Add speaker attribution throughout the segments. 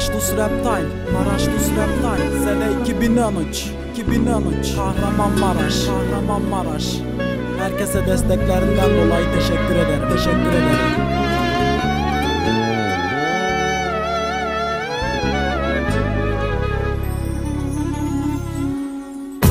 Speaker 1: Maraşlus Rap Time, Maraşlus Rap Time Sene 2013, 2013 Kahramanmaraş, Kahramanmaraş Herkese desteklerinden dolayı teşekkür ederim, teşekkür ederim.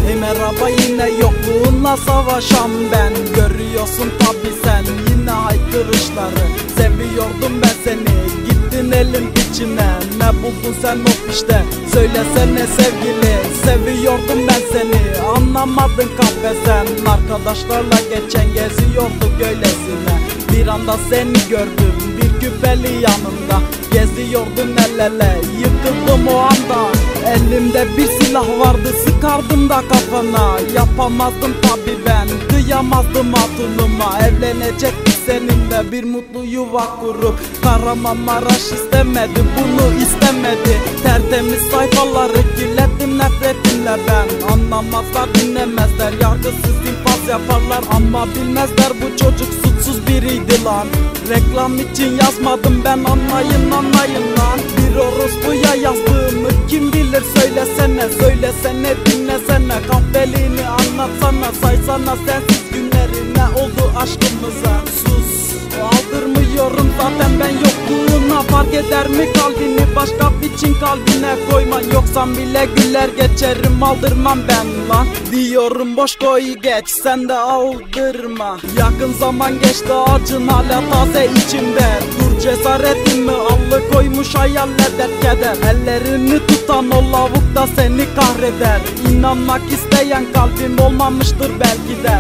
Speaker 1: Hey merhaba yine yokluğunla savaşan ben. Görüyorsun tabi sen yine haykırışları. Seviyordum ben seni gittin elin içine Ne buldun sen o işte. Söylesene sevgili Seviyordum ben seni. Anlamadın kahve Arkadaşlarla geçen geziyorduk öylesine. Bir anda seni gördüm bir küpeli yanımda. Geziyordun el ele yıkıldım o anda. Elimde bir silah vardı sıkardım da kafana. Yapamazdım tabi ben kıyamazdım hatunuma Evlenecektik seninle bir mutlu yuva kurup Kahramanmaraş istemedi bunu istemedi. Tertemiz sayfaları kirlettim nefretimle ben. Anlamazlar dinlemezler yargısız infaz yaparlar. Ama bilmezler bu çocuk suçsuz biriydi lan. Reklam için yazmadım ben anlayın anlayın lan. Bir orospuya yazdığımı kim bilir söylesene. Söylesene dinlesene kahveliğini anlatsana Saysana sensiz günleri ne oldu aşkımıza. Sus aldırmıyorum zaten ben yokluğuna Fark eder mi kalbini başka için kalbine koyman. Yoksan bile güller geçerim aldırmam ben lan. Diyorum boş koy geç sen de aldırma. Yakın zaman geçti acın hala taze içimde. Dur cesaretimi alıkoymuş hayaller keder. Ellerini tutan o lavuk da seni kahreder. İnanmak isteyen kalbim olmamıştır belki de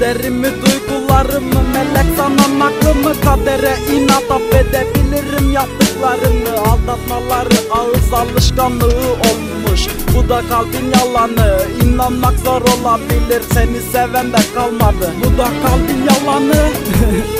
Speaker 1: Hislerimi duygularımı melek sanan aklımı kadere inat affedebilirim yaptıklarını. Aldatmaları ağız alışkanlığı olmuş. Bu da kalbin yalanı. İnanmak zor olabilir. Seni seven de kalmadı. Bu da kalbin yalanı